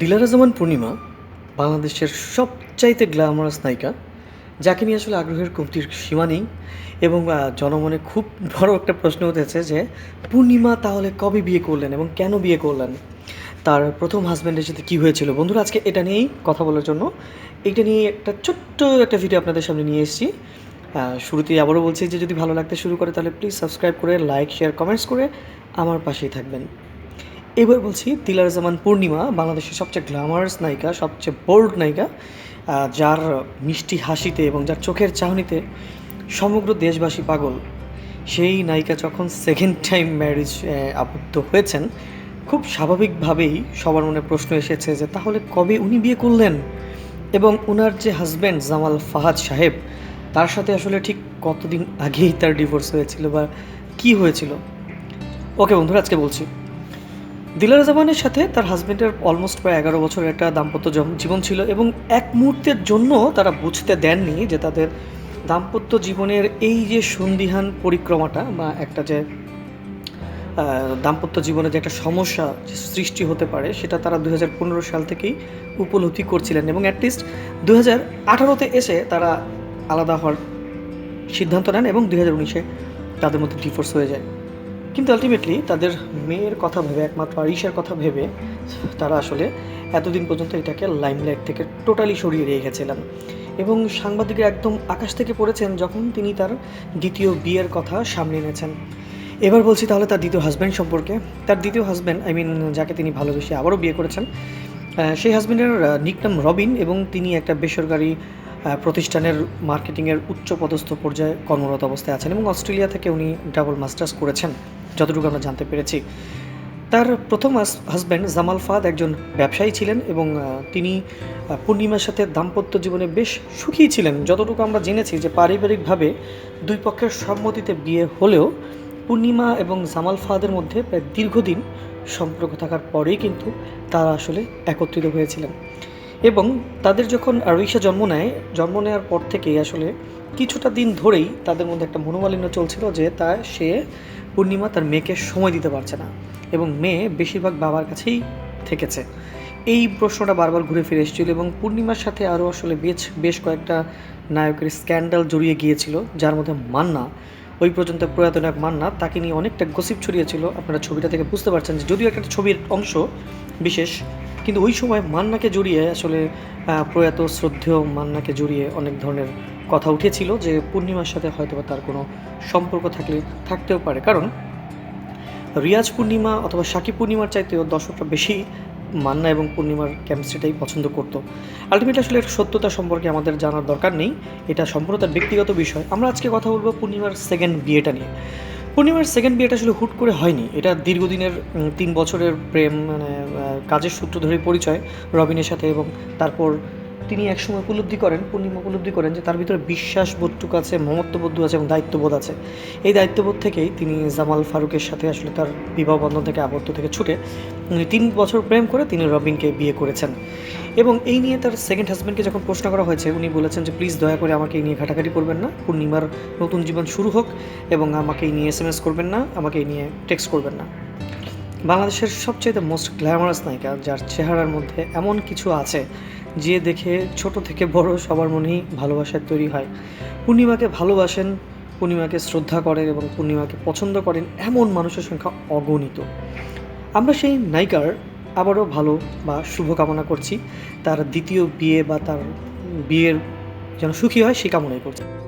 দিলারা জামান পূর্ণিমা বাংলাদেশের সবচাইতে গ্ল্যামারাস নায়িকা, যাকে নিয়ে আসলে আগ্রহের কমতির সীমা নেই এবং জনমনে খুব বড় একটা প্রশ্ন উঠেছে যে, পূর্ণিমা তাহলে কবে বিয়ে করলেন এবং কেন বিয়ে করলেন? তার প্রথম হাজব্যান্ডের সাথে কী হয়েছিল? বন্ধুরা, আজকে এটা নিয়েই কথা বলার জন্য এটা নিয়ে একটা ছোট্ট একটা ভিডিও আপনাদের সামনে নিয়ে এসেছি। শুরুতেই আবারও বলছি যে, যদি ভালো লাগতে শুরু করে তাহলে প্লিজ সাবস্ক্রাইব করে লাইক শেয়ার কমেন্টস করে আমার পাশেই থাকবেন। এবার বলছি তিলার জামান পূর্ণিমা, বাংলাদেশের সবচেয়ে গ্ল্যামারাস নায়িকা, সবচেয়ে বোল্ড নায়িকা যার মিষ্টি হাসিতে এবং যার চোখের চাহনিতে সমগ্র দেশবাসী পাগল। সেই নায়িকা যখন সেকেন্ড টাইম ম্যারেজ আবদ্ধ হয়েছেন, খুব স্বাভাবিকভাবেই সবার মনে প্রশ্ন এসেছে যে, তাহলে কবে উনি বিয়ে করলেন? এবং ওনার যে হাজব্যান্ড জামাল ফাহাদ সাহেব, তার সাথে আসলে ঠিক কতদিন আগেই তার ডিভোর্স হয়েছিল বা কি হয়েছিল? ওকে বন্ধুরা, আজকে বলছি। দিলারা জামানের সাথে তার হাজব্যান্ডের অলমোস্ট প্রায় এগারো বছরের একটা দাম্পত্য জীবন ছিল এবং এক মুহূর্তের জন্য তারা বুঝতে দেননি যে তাদের দাম্পত্য জীবনের এই যে সন্দিহান পরিক্রমাটা বা একটা যে দাম্পত্য জীবনে যে একটা সমস্যা সৃষ্টি হতে পারে, সেটা তারা দু হাজার পনেরো সাল থেকেই উপলব্ধি করছিলেন এবং অ্যাটলিস্ট দু হাজার আঠারোতে এসে তারা আলাদা হওয়ার সিদ্ধান্ত নেন এবং দুই হাজার উনিশে তাদের মধ্যে ডিভোর্স হয়ে যায়। কিন্তু আলটিমেটলি তাদের মেয়ের কথা ভেবে, একমাত্র আরিশার কথা ভেবে তারা আসলে এতদিন পর্যন্ত এটাকে লাইমলাইট থেকে টোটালি সরিয়ে রেখেছিলেন এবং সাংবাদিকরা একদম আকাশ থেকে পড়েছেন যখন তিনি তার দ্বিতীয় বিয়ের কথা সামনে এনেছেন। এবার বলছি তাহলে তার দ্বিতীয় হাজব্যান্ড সম্পর্কে। তার দ্বিতীয় হাজব্যান্ড আই মিন যাকে তিনি ভালোবেসে আবারও বিয়ে করেছেন সেই হাজব্যান্ডের নিকনাম রবিন এবং তিনি একটা বেসরকারি প্রতিষ্ঠানের মার্কেটিংয়ের উচ্চ পদস্থ পর্যায়ে কর্মরত অবস্থায় আছেন এবং অস্ট্রেলিয়া থেকে উনি ডাবল মাস্টার্স করেছেন। যতটুকু আমরা জানতে পেরেছি। তার প্রথম হাজব্যান্ড জামাল ফাদ একজন ব্যবসায়ী ছিলেন এবং তিনি পূর্ণিমার সাথে দাম্পত্য জীবনে বেশ সুখী ছিলেন। যতটুকু আমরা জেনেছি যে পারিবারিকভাবে দুই পক্ষের সম্মতিতে বিয়ে হলেও পূর্ণিমা এবং জামাল ফাদের মধ্যে প্রায় দীর্ঘদিন সম্পর্ক থাকার পরেই কিন্তু তারা আসলে একত্রিত হয়েছিলেন। এবং তাদের যখন আরইশা জন্ম নেয়, জন্ম নেওয়ার পর থেকেই আসলে কিছুটা দিন ধরেই তাদের মধ্যে একটা মনোমালিন্য চলছিল যে তা সে পূর্ণিমা তার মেয়েকে সময় দিতে পারছে না এবং মেয়ে বেশিরভাগ বাবার কাছেই থেকেছে। এই প্রশ্নটা বারবার ঘুরে ফিরে এসেছিল এবং পূর্ণিমার সাথে আরও আসলে বেশ বেশ কয়েকটা নায়কের স্ক্যান্ডাল জড়িয়ে গিয়েছিল, যার মধ্যে মান্না, ওই পর্যন্ত প্রয়াত নায়ক মান্না, তাকে নিয়ে অনেকটা গসিপ ছড়িয়েছিল। আপনারা ছবিটা থেকে বুঝতে পারছেন যে যদিও একটা ছবির অংশ বিশেষ কিন্তু ওই সময় মান্নাকে জড়িয়ে আসলে প্রয়াত শ্রদ্ধেয় মান্নাকে জড়িয়ে অনেক ধরনের কথা উঠেছিল যে পূর্ণিমার সাথে হয়তো তার কোনো সম্পর্ক থাকলে, থাকতেও পারে। কারণ রিয়াজ পূর্ণিমা অথবা সাকিব পূর্ণিমার চাইতেও দর্শকরা বেশি মান্না এবং পূর্ণিমার কেমিস্ট্রিটাই পছন্দ করতো। আলটিমেটলি আসলে এর সত্যতা সম্পর্কে আমাদের জানার দরকার নেই। এটা সম্পূর্ণ ব্যক্তিগত বিষয়। আমরা আজকে কথা বলব পূর্ণিমার সেকেন্ড বিয়েটা নিয়ে। পূর্ণিমার সেকেন্ড বিয়েটা আসলে হুট করে হয়নি। এটা দীর্ঘদিনের তিন বছরের প্রেম মানে কাজের সূত্র ধরে পরিচয় রবিনের সাথে এবং তারপর তিনি একসময় উপলব্ধি করেন, পূর্ণিমা উপলব্ধি করেন যে তার ভিতরে বিশ্বাস বোধটুকু আছে মমত্ববোধ আছে এবং দায়িত্ববোধ আছে। এই দায়িত্ববোধ থেকেই তিনি জামাল ফারুকের সাথে আসলে তার বিবাহ বন্ধন থেকে আবদ্ধ থেকে ছুটে তিন বছর প্রেম করে তিনি রবিনকে বিয়ে করেছেন। এবং এই নিয়ে তার সেকেন্ড হাজব্যান্ডকে যখন প্রশ্ন করা হয়েছে, উনি বলেছেন যে প্লিজ দয়া করে আমাকে এই নিয়ে ঘাটাঘাটি করবেন না। পূর্ণিমার নতুন জীবন শুরু হোক এবং আমাকে এই নিয়ে এস এম এস করবেন না, আমাকে এই নিয়ে টেক্সট করবেন না। বাংলাদেশের সবচেয়ে মোস্ট গ্ল্যামারাস নায়িকা, যার চেহারার মধ্যে এমন কিছু আছে যে দেখে ছোট থেকে বড় সবার মনেই ভালোবাসার তৈরি হয়। পূর্ণিমাকে ভালোবাসেন, পূর্ণিমাকে শ্রদ্ধা করেন এবং পূর্ণিমাকে পছন্দ করেন এমন মানুষের সংখ্যা অগণিত। আমরা সেই নায়িকার আবারও ভালো বা শুভকামনা করছি। তার দ্বিতীয় বিয়ে বা তার বিয়ের যেন সুখী হয় সে কামনাই করছি।